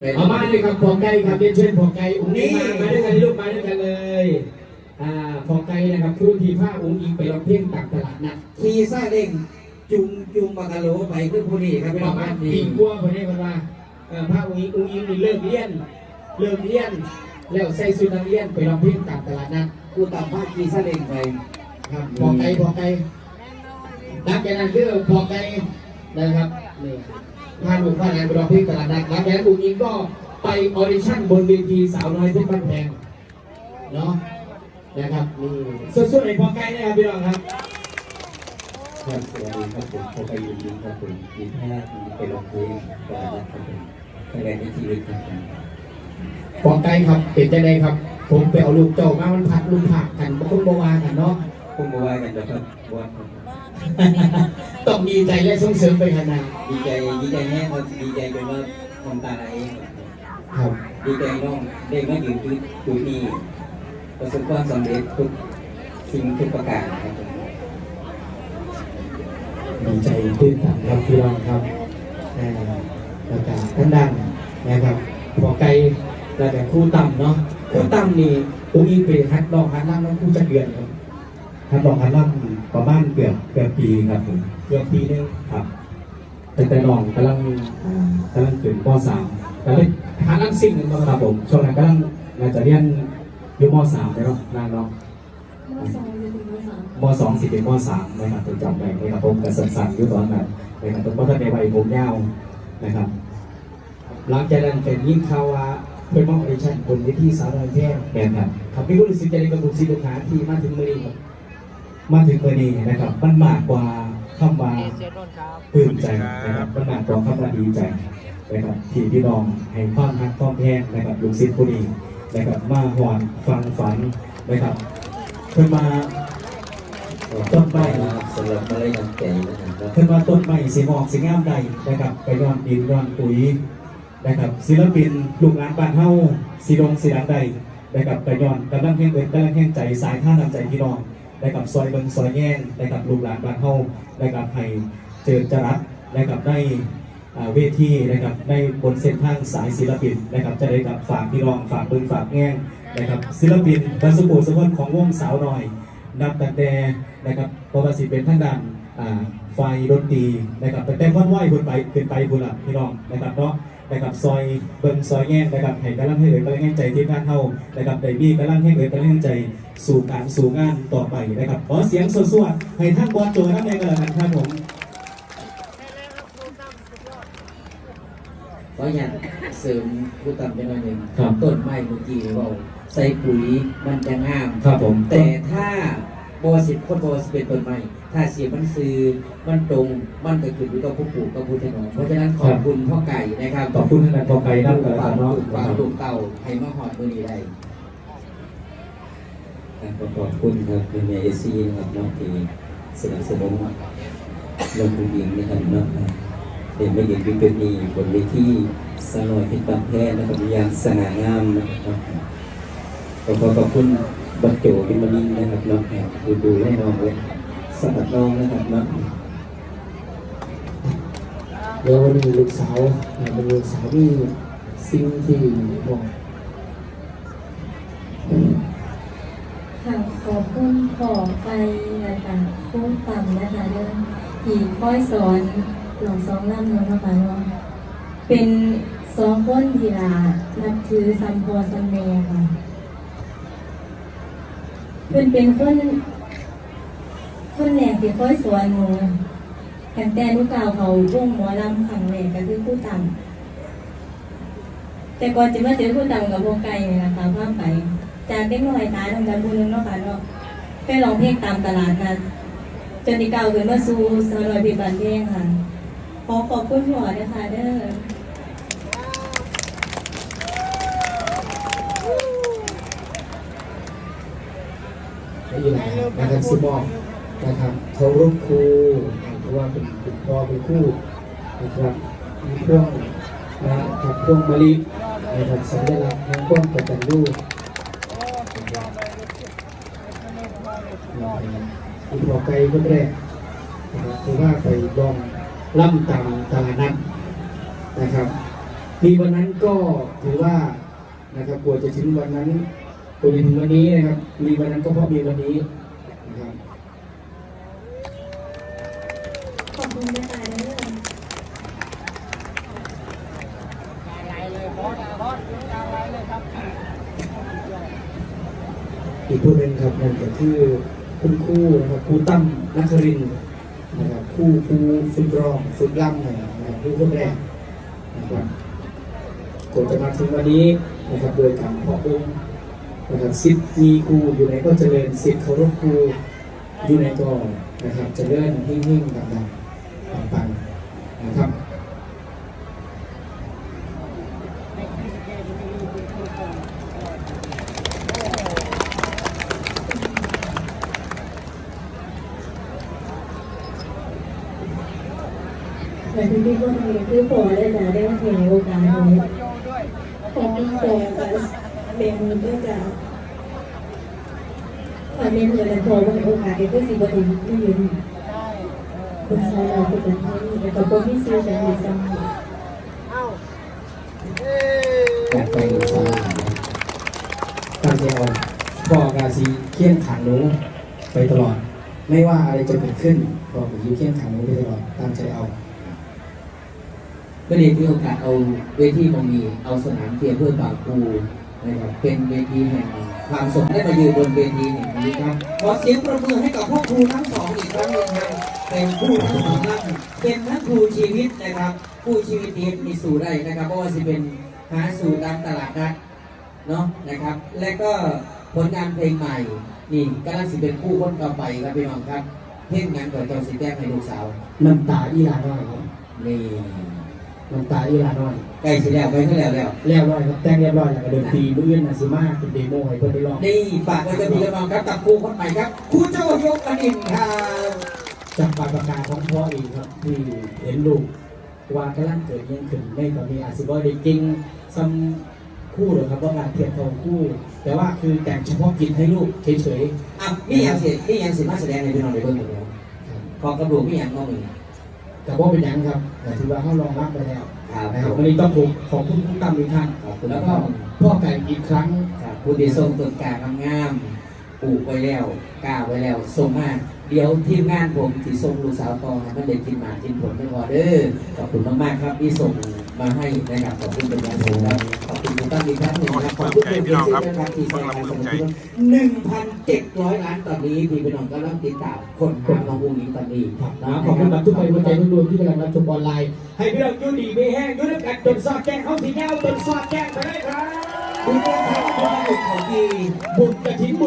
เอามาเลยครับพอไก่ครับเรียนเชิญพอไก่อุ้งอิงมามาด้วยกันลูกมาด้วยกันเลยอ่าพอไก่นะครับครูที่ผ้าอุ้งอิงไปร้องเพลงต่างตลาดนัดขี่ซาเล้งจุงจุงมากะโหลไปขึ้นผู้นี้ครับปพี่ระน้องมาบ้าณนนี้ปีกว่าคนนี้คนว่าเอ่อผ้าอุ้งอิงอุ้งอิงนี่เลิกเรียนเลิกเรียนแล้วใส่ชุดนักเรียนไปร้องเพลงต่างตลาดนัดกูตามพาขี่ซาเล้งไปครับพอไก่พอไก่นักแกนั้นคือพอไก่นะครับนี่ พาลูกพาหลานไปร้อพลงตลาดนัดหลังจากนั้นอุ้งอิงก็ไปออดิชั่นบนเวทีสาวน้อยเพชรบ้านแพงเนาะนะครับนี่สู้ๆไอ้พอไก่นะครับพี่น้องครับครับสวัสดีครับผมพอไปยินดีครับผมมีแพทย์ไปลงเพลงตลาดนัดครับผมคะแนนในชีวิตครับผมปอไก่ครับเป็นจังได้ครับ ผมไปเอาลูกเจ้ามามันพัดลูกผักกันบ่ต้องบ่ว่ากันเนาะพุ่งมาว่ากันนะครับว่าครับ ต้องดีใจและส่งเสริมไปขนาดดีใจดีใจแน่ครับดีใจเป็นว่าทำตาเองครับครับดีใจน้องได้มาอยู่จุดจุดนี้ประสบความสำเร็จทุกสิ่งทุกประการครับผมดีใจตื่นตันครับพี่น้องครับอ่าแล้วก็ท่านดังนะครับปอไก่แล้วก็ครู่ต่ำเนาะครู่ต่ำนี่อุ้งอิงไปฮัดดอกฮัดล่างน้องครู่จะเดือนครับท่านรองท่านล่ำ ประมาณเกือบเกือบปีครับผมเกือบปีหนึงครับ แต่แต่น้องกำลังอ่ากำลังถึงป .3 กำลังหาล่างสิ่งหนึ่งครับผมช่วงนั้นกำลังน่าจะเรียนอยู่ม .3 เลยเนาะนางเนาะมสองจนถึงมสามม .2 สิเป็นม .3 นะครับผมจำได้นะครับผมกับสั้นๆอยู่ตอนนั้นนะครับผมก็ท่านในวัยผมยาวนะครับ หลังจากนั้นเป็นยิ่งข่าวว่าเพื่อนมองออดิชั่นบนเวทีสาวน้อยแพร่แม่นครับครับพี่ก็รู้สึกใจในกับบุคคลลูกค้าที่มาถึงมือนี้ครับ มาถึงวันนี้นะครับมันมากกว่าคำว่าปลื้มใจนะครับมันมากกว่าคำว่าดีใจนะครับที่พี่น้องให้ความรักความแพงนะครับลูกศิษย์ผู้นี้นะครับมาหอนฟังฝันนะครับเพิ่นมาต้นไม้นะครับสำหรับมาเลยน้ำใจนะครับเพิ่นมาต้นไม้สีหมอกสีงามใดนะครับ ไปย้อนดินย้อนปุ๋ยนะครับศิลปินลูกหลานบ้านเฮาสีดงสีดังใดนะครับไปย้อนกำลังแห่งเอินกำลังแห่งใจสายท่านำใจพี่น้อง ได้กับซอยเบิงซอยแย่งได้กับลูกหลานบ้านเฮาได้กับให้เจอจรัสได้กับได้เวทีได้กับได้บนเส้นทางสายศิลปินได้กับจะได้กับฝากพี่น้องฝากเบิงฝากแง่งนะครับศิลปินบรรสุโขสมนของวงสาวหน้อย นับตั้งแต่นะครับประวัติเป็นทางด้านไฟดนตรีนะครับแตั้งแต่ฟันไหวขึ้นไปขึ้นไปพุ่นละพี่น้องนะครับเนาะ นะครับซอยเบิงซอยแง่งนะครับให้กำลังให้เลยกำลังให้ใจที่บ้านเฮานะครับได้มีกำลังให้เลยกำลังให้ใจสู่การสู่งานต่อไปนะครับขอเสียงสวดๆให้ท่านบอลโจนั่นเองกันแล้วกันครับผมขออยากเสริมกูตามไปหน่อยหนึ่งครับต้นไม้เมื่อกี้เราใส่ปุ๋ยมันจะงามครับผมแต่ถ้า บอสิบคนบอสิบเป็นต้นไม้ถ้าเสียมันซื้อมันตรงมันก็ขึ้นอยู่กับผู้ปลูกกับผู้ถนอมเพราะฉะนั้นขอบคุณพ่อไก่นะครับขอบคุณท่านต่อไปนั่นกันแล้วฝากักนลูเนาะกฝากลูกเต่าให้มาหอดมือนี้ได้ขอบคุณครับเป็นเอซีนะครับน้องที่สนับสนุนลงทุนยิงนะครับเนาะเด็กไม่ยินวิเป็นนีบนเวทีสนอยเพชรบางแพร่นะครับอย่างสง่างามนะครับขอขอบคุณ บัตโจวินมานินนะครับน้องแอบดูดูให้น้องเลยสำหรับน้องนะครับเนาะเดี๋ยววันนี้ลูกสาวเป็นลูกสาวที่สิ่งที่บอกค่ะขอบคุณขอไปนะคะคุ้มต่ำนะคะเรื่องที่ค่อยสอนหลวงสองล่ำเนาะนะคะเนาะเป็นสองคนที่ลานับถือสัมพอสัมเมค่ะ เพื่อนเป็นคนคนแรกที่ค่อยสอนหนูตั้งแต่ลูกเก่าวเขาวงหมอลำขังแรกก็คือผู้ต่ำแต่ก่อนจะมาเจอผู้ต่ำกับวงไก่เนี่ยนะคะภาพไป จากเด็กน้อยตายทำการบุญนึงเนาะค่ะเนาะไปร้องเพลงตามตลาดนัดจนที่เก่าขึ้นมาสู่สาวน้อยเพิบันเพลงค่ะขอขอบคุณหัวนะคะเด้อ ไม่อยู่นะครับซิมอกนะครับเขารูปครูเพราะว่าเป็นเป็นพ่อเป็นคู่นะครับมีพวงนะครับพวงมะลินะครับสัญลักษณ์ของพวงประจันรูปอีกหัวไกลคนแรกนะครับคือว่าไปลองล่ำตามตาดนัดนะครับมีวันนั้นก็ถือว่านะครับกลัวจะถึงวันนั้น จะถึงวันนี้นะครับมีวันนั้นก็เพราะมีวันนี้นะครับขอบคุณนะคะเด้ออีกผู้หนึ่งครับนั่นก็คือคุณครูนะครับครูตั้มนักรินนะครับครูครูฝึกร้องฝึกร่ำนะครับครูคนแรกนะครับกว่าจะมาถึงวันนี้นะครับโดยการขอองค์ นะครับสิทธิ์มีครูอยู่ไหนก็เจริญสิทธิ์เคารพครูอยู่ไหนก็นะครับเจริญหิ่งๆดังๆปังๆนะครับแต่ที่พี่ก็ทำคือพอได้จะได้เห็นโอกาสนี้ของพอกับ เมนูก็จะถ้าเมนูแต่พอว่าโอกาสก็สิบวันไม่ยืนคุณชายเราเป็นคนที่แต่ก็ไม่ซื้อแต่ไม่ซ้ำอยากไปสาราตั้งใจเอาพ่อกาซีเคี่ยงขังหนูไปตลอด ไม่ว่าอะไรจะเกิดขึ้นพ่อกับยูเคี่ยงขังหนูไปตลอดตั้งใจเอาก็เลยมีโอกาสเอาเวทีตรงนี้เอาสนามเทียมเพื่อปากครู นะครับเป็นเวทีแห่งความสมได้มายืนบนเวทีแห่งนี้ครับขอเสียงประมือให้กับพ่อครูทั้งสองอีกครั้งหนึ่งครับเป็นผู้ทั้งสองท่านเป็นทั้งครูชีวิตนะครับผู้ชีวิตเดียมีสู่ได้นะครับเพราะว่าจะเป็นหาสู่ตามตลาดนัดเนาะนะครับ และก็ผลงานเพลงใหม่นี่กำลังสิเป็นผู้คนต่อไปครับพี่น้องครับ เพลงงานก่อนเจ้าสิแก้ให้ลูกสาวน้ำตาอีลาน้อยนี่ น้ำตาอีหลาน้อยใกล้สิแล้วไปเท่าแล้วแล้วเรียบร้อยครับแต่งเรียบร้อยแล้วก็เดินตีมืออื่นนะสิมาเป็นเดโมให้เพื่อนได้ลองนี่ฝากไว้กับพี่กับน้องครับกับครูคนใหม่ครับครูโจยกประดิษฐ์ครับจากปากประกาศของพ่อเองครับที่เห็นลูกว่ากำลังเกิดเยังขึ้นในตอนนี้อาจสิบ่ได้เก่งซ้ำคู่หรอกครับว่างานเทียบเท่าคู่ แต่ว่าคือแต่งเฉพาะกิจให้ลูกเฉยอะนี่ยังสินี่ยังสิมาแสดงในพี่น้องในเบื้องหลังแล้วๆครับขอกระดูกนี่ยังก็มี แต่ว่าเป็นหยังครับแต่ถือว่าเขารองรับไปแล้วครับนะครับวันนี้ต้องขอบขอบคุณผู้ตามอีกท่านขอบคุณแล้แล้ววก็ก็พ่อไก่อีกครั้งครับผู้ที่ส่งต้นกล้างามๆปลูกไว้แล้วกล้าไว้แล้วส่งมาเดี๋ยวทีมงานผมที่ส่งลูกสาวต่อให้มันได้กินหมากกินผลไม่พอเด้อขอบคุณมากๆครับที่ส่ง มาให้นะครับขอบคุณเป็นอย่างสูงครับขอบคุณคุณตั้งอีกครั้งหนึ่งนะครับขอบคุณเป็นที่นะครับที่แสดงความสนใจหนึ่งพันเจ็ดร้อยล้านตอนนี้พี่พี่น้องก็เริ่มติดตามคนหาน้องอุ้งอิงตอนนี้นะขอบคุณกับทุกคนหัวใจทุกดวงที่กำลังรับชมออนไลน์ ให้พี่น้องยูดีไม่แห้งยูด้วยกันจนสอดแจ้งเข้าสีแก้วจนสอดแจ้งไปได้ครับคุณแม่ครับคุณแม่ของดีบุญกระถิ่น